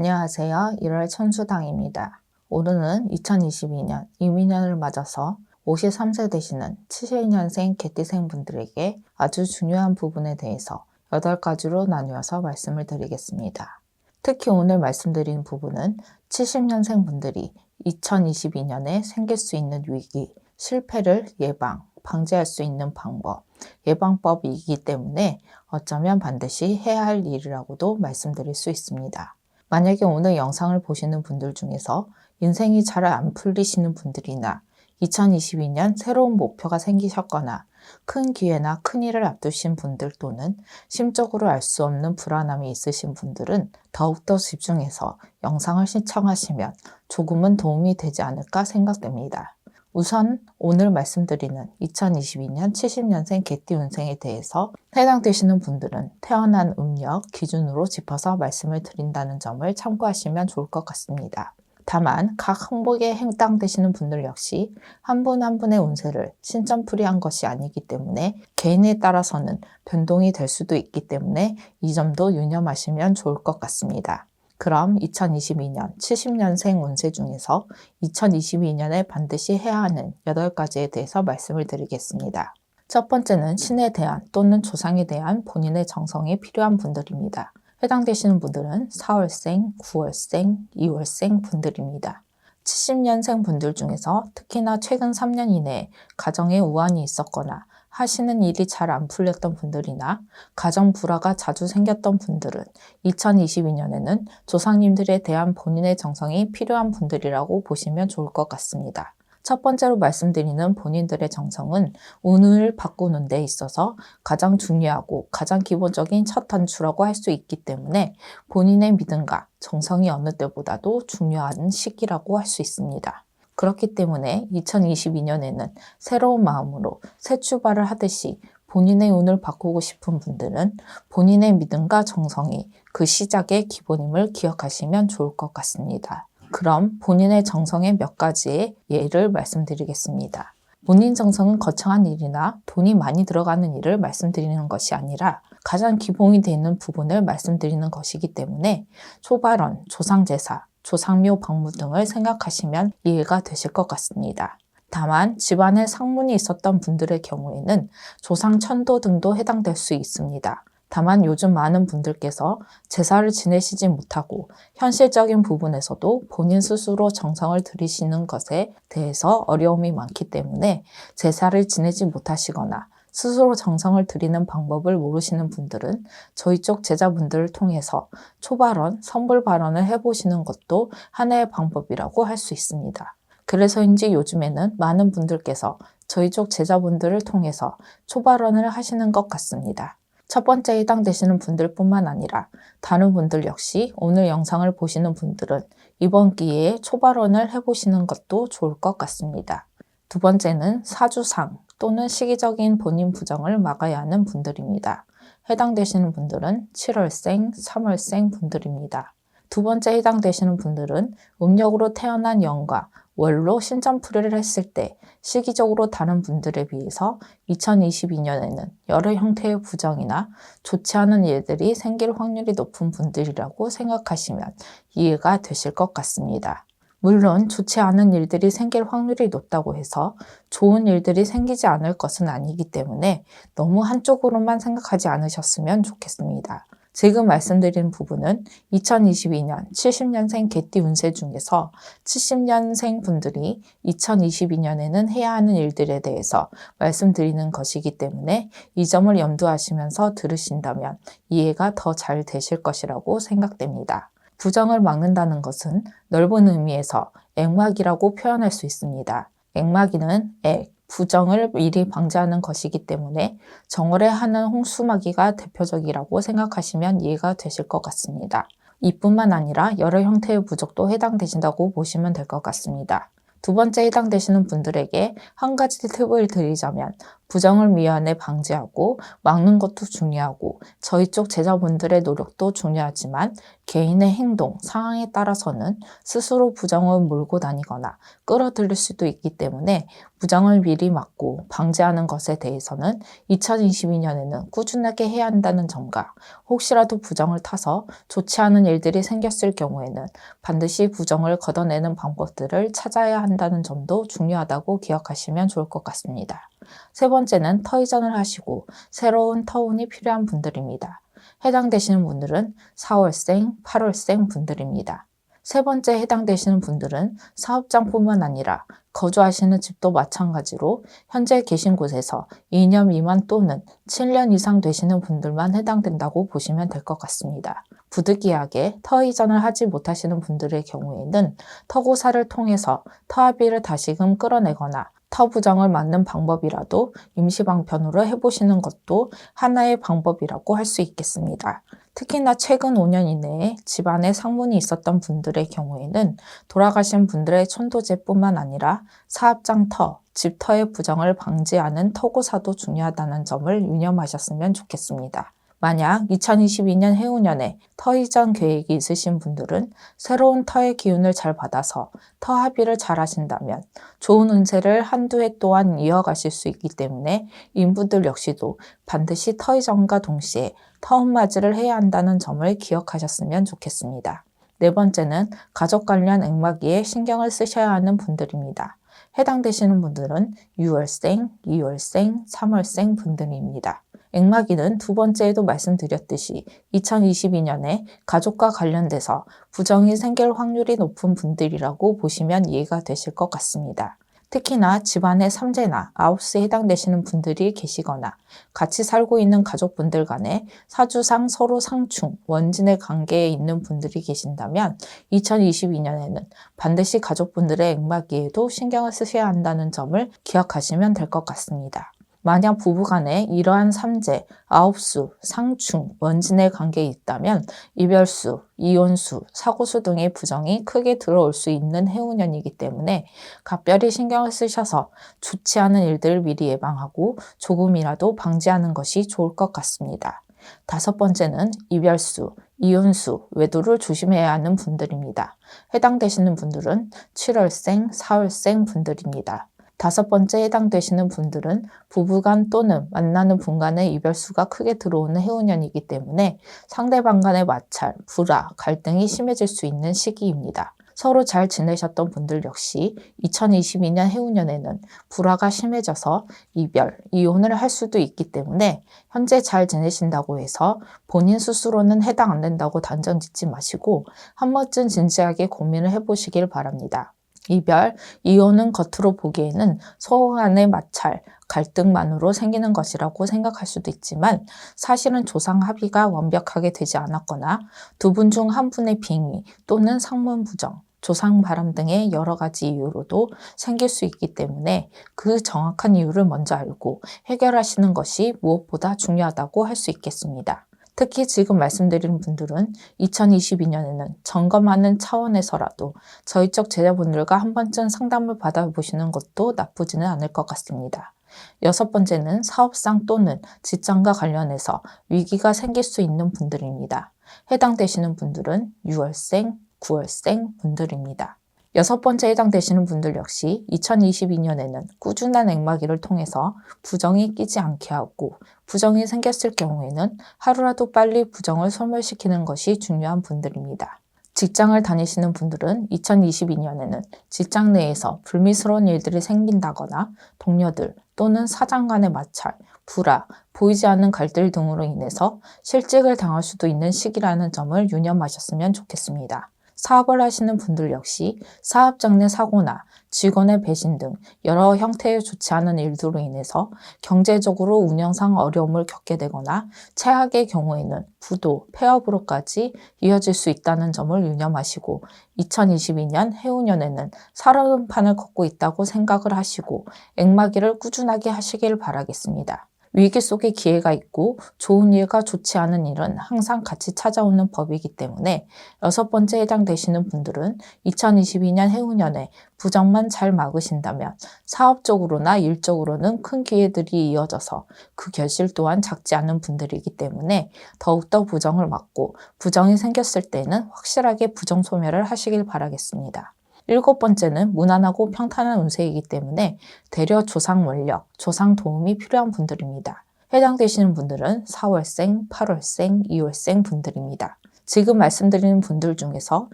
안녕하세요. 1월 천수당입니다. 오늘은 2022년 이민년을 맞아서 53세 되시는 72년생 개띠생 분들에게 아주 중요한 부분에 대해서 8가지로 나누어서 말씀을 드리겠습니다. 특히 오늘 말씀드린 부분은 70년생 분들이 2022년에 생길 수 있는 위기, 실패를 예방, 방지할 수 있는 방법, 예방법이기 때문에 어쩌면 반드시 해야 할 일이라고도 말씀드릴 수 있습니다. 만약에 오늘 영상을 보시는 분들 중에서 인생이 잘 안 풀리시는 분들이나 2022년 새로운 목표가 생기셨거나 큰 기회나 큰 일을 앞두신 분들 또는 심적으로 알 수 없는 불안함이 있으신 분들은 더욱더 집중해서 영상을 시청하시면 조금은 도움이 되지 않을까 생각됩니다. 우선 오늘 말씀드리는 2022년 70년생 개띠 운생에 대해서 해당되시는 분들은 태어난 음력 기준으로 짚어서 말씀을 드린다는 점을 참고하시면 좋을 것 같습니다. 다만 각 항목에 해당되시는 분들 역시 한분한 분의 운세를 신점풀이한 것이 아니기 때문에 개인에 따라서는 변동이 될 수도 있기 때문에 이 점도 유념하시면 좋을 것 같습니다. 그럼 2022년 70년생 운세 중에서 2022년에 반드시 해야 하는 8가지에 대해서 말씀을 드리겠습니다. 첫 번째는 신에 대한 또는 조상에 대한 본인의 정성이 필요한 분들입니다. 해당되시는 분들은 4월생, 9월생, 2월생 분들입니다. 70년생 분들 중에서 특히나 최근 3년 이내에 가정에 우환이 있었거나 하시는 일이 잘 안 풀렸던 분들이나 가정 불화가 자주 생겼던 분들은 2022년에는 조상님들에 대한 본인의 정성이 필요한 분들이라고 보시면 좋을 것 같습니다. 첫 번째로 말씀드리는 본인들의 정성은 운을 바꾸는 데 있어서 가장 중요하고 가장 기본적인 첫 단추라고 할 수 있기 때문에 본인의 믿음과 정성이 어느 때보다도 중요한 시기라고 할 수 있습니다. 그렇기 때문에 2022년에는 새로운 마음으로 새 출발을 하듯이 본인의 운을 바꾸고 싶은 분들은 본인의 믿음과 정성이 그 시작의 기본임을 기억하시면 좋을 것 같습니다. 그럼 본인의 정성의 몇 가지의 예를 말씀드리겠습니다. 본인 정성은 거창한 일이나 돈이 많이 들어가는 일을 말씀드리는 것이 아니라 가장 기본이 되는 부분을 말씀드리는 것이기 때문에 초발언, 조상제사, 조상묘 방문 등을 생각하시면 이해가 되실 것 같습니다. 다만 집안에 상문이 있었던 분들의 경우에는 조상 천도 등도 해당될 수 있습니다. 다만 요즘 많은 분들께서 제사를 지내시지 못하고 현실적인 부분에서도 본인 스스로 정성을 들이시는 것에 대해서 어려움이 많기 때문에 제사를 지내지 못하시거나 스스로 정성을 들이는 방법을 모르시는 분들은 저희 쪽 제자분들을 통해서 초발언, 선불 발언을 해보시는 것도 하나의 방법이라고 할 수 있습니다. 그래서인지 요즘에는 많은 분들께서 저희 쪽 제자분들을 통해서 초발언을 하시는 것 같습니다. 첫 번째 해당되시는 분들뿐만 아니라 다른 분들 역시 오늘 영상을 보시는 분들은 이번 기회에 초발언을 해보시는 것도 좋을 것 같습니다. 두 번째는 사주상 또는 시기적인 본인 부정을 막아야 하는 분들입니다. 해당되시는 분들은 7월생, 3월생 분들입니다. 두 번째 해당되시는 분들은 음력으로 태어난 영과 월로 신점풀이를 했을 때 시기적으로 다른 분들에 비해서 2022년에는 여러 형태의 부정이나 좋지 않은 일들이 생길 확률이 높은 분들이라고 생각하시면 이해가 되실 것 같습니다. 물론 좋지 않은 일들이 생길 확률이 높다고 해서 좋은 일들이 생기지 않을 것은 아니기 때문에 너무 한쪽으로만 생각하지 않으셨으면 좋겠습니다. 지금 말씀드린 부분은 2022년 70년생 개띠 운세 중에서 70년생 분들이 2022년에는 해야 하는 일들에 대해서 말씀드리는 것이기 때문에 이 점을 염두하시면서 들으신다면 이해가 더 잘 되실 것이라고 생각됩니다. 부정을 막는다는 것은 넓은 의미에서 액막이라고 표현할 수 있습니다. 액막이는 액, 부정을 미리 방지하는 것이기 때문에 정월에 하는 홍수마기가 대표적이라고 생각하시면 이해가 되실 것 같습니다. 이뿐만 아니라 여러 형태의 부적도 해당되신다고 보시면 될 것 같습니다. 두 번째 해당되시는 분들에게 한 가지 팁을 드리자면 부정을 미연에 방지하고 막는 것도 중요하고 저희 쪽 제자분들의 노력도 중요하지만 개인의 행동, 상황에 따라서는 스스로 부정을 몰고 다니거나 끌어들일 수도 있기 때문에 부정을 미리 막고 방지하는 것에 대해서는 2022년에는 꾸준하게 해야 한다는 점과 혹시라도 부정을 타서 좋지 않은 일들이 생겼을 경우에는 반드시 부정을 걷어내는 방법들을 찾아야 한다는 점도 중요하다고 기억하시면 좋을 것 같습니다. 세 번째는 터 이전을 하시고 새로운 터운이 필요한 분들입니다. 해당되시는 분들은 4월생, 8월생 분들입니다. 세 번째 해당되시는 분들은 사업장뿐만 아니라 거주하시는 집도 마찬가지로 현재 계신 곳에서 2년 미만 또는 7년 이상 되시는 분들만 해당된다고 보시면 될 것 같습니다. 부득이하게 터 이전을 하지 못하시는 분들의 경우에는 터고사를 통해서 터합의를 다시금 끌어내거나 터 부정을 막는 방법이라도 임시 방편으로 해보시는 것도 하나의 방법이라고 할 수 있겠습니다. 특히나 최근 5년 이내에 집안에 상문이 있었던 분들의 경우에는 돌아가신 분들의 천도제뿐만 아니라 사업장 터, 집터의 부정을 방지하는 터고사도 중요하다는 점을 유념하셨으면 좋겠습니다. 만약 2022년 해운년에 터 이전 계획이 있으신 분들은 새로운 터의 기운을 잘 받아서 터 합의를 잘 하신다면 좋은 운세를 한두 해 동안 이어가실 수 있기 때문에 인부들 역시도 반드시 터 이전과 동시에 터운 맞이를 해야 한다는 점을 기억하셨으면 좋겠습니다. 네 번째는 가족 관련 액마기에 신경을 쓰셔야 하는 분들입니다. 해당되시는 분들은 6월생, 2월생, 3월생 분들입니다. 액마기는 두 번째에도 말씀드렸듯이 2022년에 가족과 관련돼서 부정이 생길 확률이 높은 분들이라고 보시면 이해가 되실 것 같습니다. 특히나 집안에 삼재나 아홉수에 해당되시는 분들이 계시거나 같이 살고 있는 가족분들 간에 사주상 서로 상충, 원진의 관계에 있는 분들이 계신다면 2022년에는 반드시 가족분들의 액마기에도 신경을 쓰셔야 한다는 점을 기억하시면 될 것 같습니다. 만약 부부간에 이러한 삼재, 아홉수, 상충, 원진의 관계에 있다면 이별수, 이혼수, 사고수 등의 부정이 크게 들어올 수 있는 해운년이기 때문에 각별히 신경을 쓰셔서 좋지 않은 일들을 미리 예방하고 조금이라도 방지하는 것이 좋을 것 같습니다. 다섯 번째는 이별수, 이혼수, 외도를 조심해야 하는 분들입니다. 해당되시는 분들은 7월생, 4월생 분들입니다. 다섯 번째 해당되시는 분들은 부부간 또는 만나는 분 간의 이별수가 크게 들어오는 해운년이기 때문에 상대방 간의 마찰, 불화, 갈등이 심해질 수 있는 시기입니다. 서로 잘 지내셨던 분들 역시 2022년 해운년에는 불화가 심해져서 이별, 이혼을 할 수도 있기 때문에 현재 잘 지내신다고 해서 본인 스스로는 해당 안 된다고 단정 짓지 마시고 한 번쯤 진지하게 고민을 해보시길 바랍니다. 이별, 이혼은 겉으로 보기에는 서로 간의 마찰, 갈등만으로 생기는 것이라고 생각할 수도 있지만 사실은 조상 합의가 완벽하게 되지 않았거나 두 분 중 한 분의 빙의 또는 상문 부정, 조상 바람 등의 여러 가지 이유로도 생길 수 있기 때문에 그 정확한 이유를 먼저 알고 해결하시는 것이 무엇보다 중요하다고 할 수 있겠습니다. 특히 지금 말씀드린 분들은 2022년에는 점검하는 차원에서라도 저희 쪽 제자분들과 한 번쯤 상담을 받아보시는 것도 나쁘지는 않을 것 같습니다. 여섯 번째는 사업상 또는 직장과 관련해서 위기가 생길 수 있는 분들입니다. 해당되시는 분들은 6월생, 9월생 분들입니다. 여섯 번째 해당되시는 분들 역시 2022년에는 꾸준한 액마기를 통해서 부정이 끼지 않게 하고 부정이 생겼을 경우에는 하루라도 빨리 부정을 소멸시키는 것이 중요한 분들입니다. 직장을 다니시는 분들은 2022년에는 직장 내에서 불미스러운 일들이 생긴다거나 동료들 또는 사장 간의 마찰, 불화, 보이지 않는 갈등 등으로 인해서 실직을 당할 수도 있는 시기라는 점을 유념하셨으면 좋겠습니다. 사업을 하시는 분들 역시 사업장 내 사고나 직원의 배신 등 여러 형태의 좋지 않은 일들로 인해서 경제적으로 운영상 어려움을 겪게 되거나 최악의 경우에는 부도, 폐업으로까지 이어질 수 있다는 점을 유념하시고 2022년 해운년에는 살아온 판을 걷고 있다고 생각을 하시고 액마기를 꾸준하게 하시길 바라겠습니다. 위기 속에 기회가 있고 좋은 일과 좋지 않은 일은 항상 같이 찾아오는 법이기 때문에 여섯 번째 해당되시는 분들은 2022년 해운년에 부정만 잘 막으신다면 사업적으로나 일적으로는 큰 기회들이 이어져서 그 결실 또한 작지 않은 분들이기 때문에 더욱더 부정을 막고 부정이 생겼을 때는 확실하게 부정 소멸을 하시길 바라겠습니다. 일곱 번째는 무난하고 평탄한 운세이기 때문에 대려 조상 원력, 조상 도움이 필요한 분들입니다. 해당되시는 분들은 4월생, 8월생, 2월생 분들입니다. 지금 말씀드리는 분들 중에서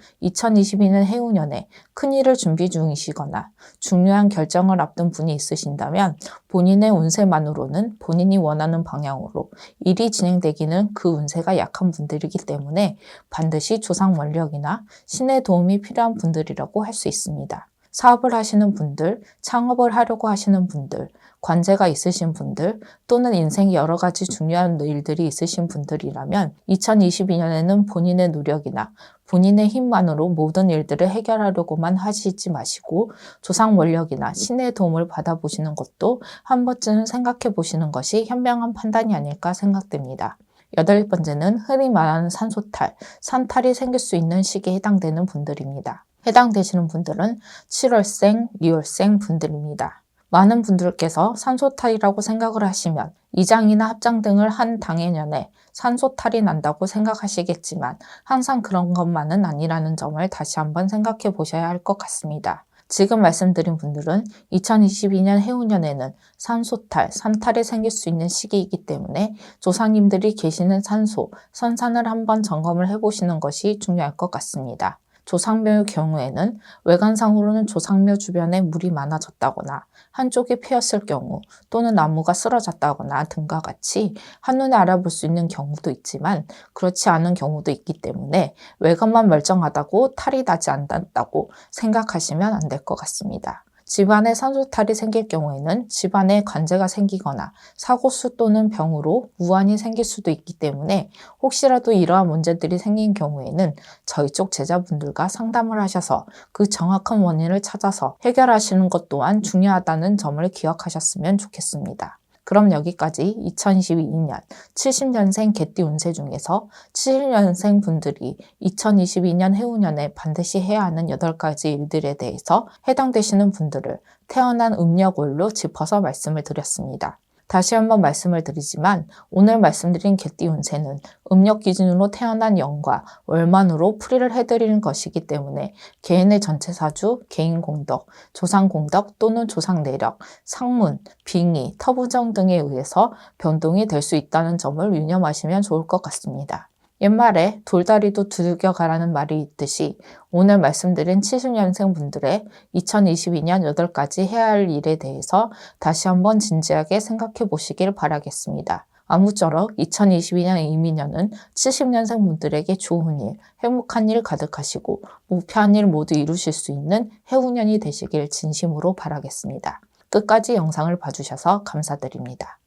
2022년 해운년에 큰일을 준비 중이시거나 중요한 결정을 앞둔 분이 있으신다면 본인의 운세만으로는 본인이 원하는 방향으로 일이 진행되기는 그 운세가 약한 분들이기 때문에 반드시 조상 원력이나 신의 도움이 필요한 분들이라고 할 수 있습니다. 사업을 하시는 분들, 창업을 하려고 하시는 분들, 관제가 있으신 분들 또는 인생 여러 가지 중요한 일들이 있으신 분들이라면 2022년에는 본인의 노력이나 본인의 힘만으로 모든 일들을 해결하려고만 하시지 마시고 조상 원력이나 신의 도움을 받아보시는 것도 한 번쯤 생각해 보시는 것이 현명한 판단이 아닐까 생각됩니다. 여덟 번째는 흔히 말하는 산소탈, 산탈이 생길 수 있는 시기에 해당되는 분들입니다. 해당되시는 분들은 7월생, 6월생 분들입니다. 많은 분들께서 산소탈이라고 생각을 하시면 이장이나 합장 등을 한 당해년에 산소탈이 난다고 생각하시겠지만 항상 그런 것만은 아니라는 점을 다시 한번 생각해 보셔야 할 것 같습니다. 지금 말씀드린 분들은 2022년 해운년에는 산소탈, 산탈이 생길 수 있는 시기이기 때문에 조상님들이 계시는 산소, 선산을 한번 점검을 해보시는 것이 중요할 것 같습니다. 조상묘의 경우에는 외관상으로는 조상묘 주변에 물이 많아졌다거나 한쪽이 피었을 경우 또는 나무가 쓰러졌다거나 등과 같이 한눈에 알아볼 수 있는 경우도 있지만 그렇지 않은 경우도 있기 때문에 외관만 멀쩡하다고 탈이 나지 않는다고 생각하시면 안 될 것 같습니다. 집안에 산소탈이 생길 경우에는 집안에 관제가 생기거나 사고수 또는 병으로 무한이 생길 수도 있기 때문에 혹시라도 이러한 문제들이 생긴 경우에는 저희 쪽 제자분들과 상담을 하셔서 그 정확한 원인을 찾아서 해결하시는 것 또한 중요하다는 점을 기억하셨으면 좋겠습니다. 그럼 여기까지 2022년 70년생 개띠 운세 중에서 70년생 분들이 2022년 해운년에 반드시 해야 하는 8가지 일들에 대해서 해당되시는 분들을 태어난 음력월로 짚어서 말씀을 드렸습니다. 다시 한번 말씀을 드리지만 오늘 말씀드린 개띠 운세는 음력 기준으로 태어난 영과 월만으로 풀이를 해드리는 것이기 때문에 개인의 전체 사주, 개인 공덕, 조상 공덕 또는 조상 내력, 상문, 빙의, 터부정 등에 의해서 변동이 될 수 있다는 점을 유념하시면 좋을 것 같습니다. 옛말에 돌다리도 두들겨 가라는 말이 있듯이 오늘 말씀드린 70년생 분들의 2022년 8가지 해야 할 일에 대해서 다시 한번 진지하게 생각해 보시길 바라겠습니다. 아무쪼록 2022년 이민년은 70년생 분들에게 좋은 일, 행복한 일 가득하시고 목표한 일 모두 이루실 수 있는 해운년이 되시길 진심으로 바라겠습니다. 끝까지 영상을 봐주셔서 감사드립니다.